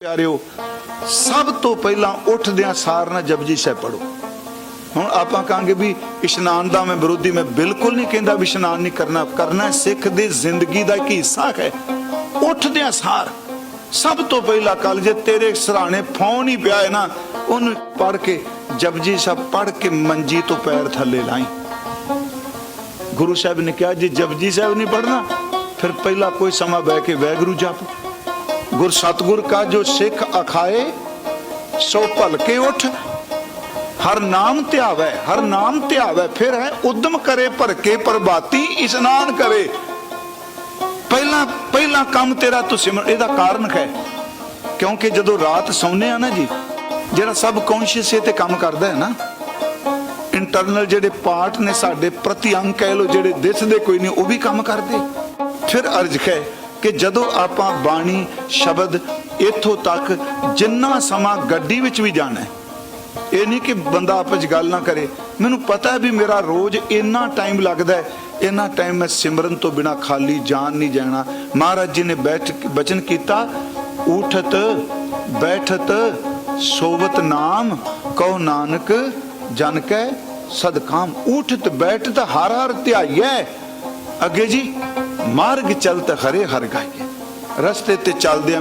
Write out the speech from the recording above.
ਪਿਆਰਿਓ, ਸਭ ਤੋਂ ਪਹਿਲਾਂ ਉੱਠਦਿਆਂ ਸਾਰ ਨਾ ਜਪਜੀ ਸਾਹਿਬ ਪੜੋ ਹੁਣ ਆਪਾਂ ਕਹਾਂਗੇ ਵੀ ਇਸ਼ਨਾਨ ਦਾ ਮੈਂ ਵਿਰੋਧੀ, ਮੈਂ ਬਿਲਕੁਲ ਨਹੀਂ ਕਹਿੰਦਾ ਵੀ ਇਸ਼ਨਾਨ ਨਹੀਂ ਕਰਨਾ। ਕਰਨਾ ਸਿੱਖ ਦੀ ਜ਼ਿੰਦਗੀ ਦਾ ਇੱਕ ਹਿੱਸਾ ਹੈ। ਉੱਠਦਿਆਂ ਸਾਰ, ਸਭ ਤੋਂ ਪਹਿਲਾਂ ਕੱਲ ਜੇ ਤੇਰੇ ਸਰਾਣੇ ਫੋਨ ਹੀ ਪਿਆ ਹੈ ਨਾ, ਉਹਨੂੰ ਪੜ ਕੇ ਜਪਜੀ ਸਾਹਿਬ ਪੜ ਕੇ ਮੰਜੀ ਤੋਂ ਪੈਰ ਥੱਲੇ ਲਾਈ। ਗੁਰੂ ਸਾਹਿਬ ਨੇ ਕਿਹਾ, ਜੇ ਜਪਜੀ ਸਾਹਿਬ ਨਹੀਂ ਪੜਨਾ ਫਿਰ ਪਹਿਲਾਂ ਕੋਈ ਸਮਾਂ ਬਹਿ ਕੇ ਵੈਗਰੂ ਜਪ। ਗੁਰ ਸਤਗੁਰ ਕਾ ਜੋ ਸਿੱਖ ਅਖਾਏ, ਸੋ ਭਲਕੇ ਉਠ। ਹਰ ਨਾਮ ਧਿਆਵੈ, ਹਰ ਨਾਮ ਧਿਆਵੈ, ਫਿਰ ਹੈ ਉਦਮ ਕਰੇ, ਭਰਕੇ, ਪ੍ਰਭਾਤੀ ਇਸ਼ਨਾਨ ਕਰੇ। ਪਹਿਲਾ ਪਹਿਲਾ ਕੰਮ ਤੇਰਾ ਤੂੰ ਸਿਮਰ ਇਹਦਾ ਕਾਰਨ ਹੈ। ਕਿਉਂਕਿ ਜਦੋਂ ਰਾਤ ਸੌਂਦੇ ਆ ਨਾ ਜੀ, ਜਿਹੜਾ ਸਬ ਕੌਂਸ਼ੀਅਸ ਇਹ ਤੇ ਕੰਮ ਕਰਦਾ ਹੈ ਨਾ ਇੰਟਰਨਲ ਜਿਹੜੇ ਪਾਰਟ ਨੇ ਸਾਡੇ ਪ੍ਰਤੀ ਅੰਗ ਕਹਿ ਲੋ ਜਿਹੜੇ ਦਿਸਦੇ ਕੋਈ ਨਹੀਂ, ਉਹ ਵੀ ਕੰਮ ਕਰਦੇ। ਫਿਰ ਅਰਜ ਹੈ ਕਿ ਜਦੋਂ ਆਪਾਂ ਬਾਣੀ ਸ਼ਬਦ ਇੱਥੋਂ ਤੱਕ ਜਿੰਨਾ ਸਮਾਂ ਗੱਡੀ ਵਿੱਚ ਵੀ ਜਾਣਾ ਇਹ ਨਹੀਂ ਕਿ ਬੰਦਾ ਆਪਸ 'ਚ ਗੱਲ ਨਾ ਕਰੇ। ਮੈਨੂੰ ਪਤਾ ਹੈ ਵੀ ਮੇਰਾ ਰੋਜ਼ ਇੰਨਾ ਟਾਈਮ ਲੱਗਦਾ ਹੈ, ਇੰਨਾ ਟਾਈਮ ਮੈਂ ਸਿਮਰਨ ਤੋਂ ਬਿਨਾ ਖਾਲੀ ਜਾਨ ਨਹੀਂ ਜਾਣਾ। ਮਹਾਰਾਜ ਜੀ ਨੇ ਬੈਠ ਬਚਨ ਕੀਤਾ, ਉਠਤ, ਬੈਠਤ, ਸੋਵਤ ਨਾਮ, ਕਹੋ ਨਾਨਕ, ਜਨ ਕੈ ਸਦਕਾਮ। ਉਠਤ, ਬੈਠਤ, ਹਰ ਹਰ ਧਿਆਈਐ ਅੱਗੇ ਜੀ ਮਾਰਗ ਚਲਤ ਹਰੇ ਹਰ ਗਾਈਏ। ਰਸਤੇ ਤੇ ਚੱਲਦੇ ਆਂ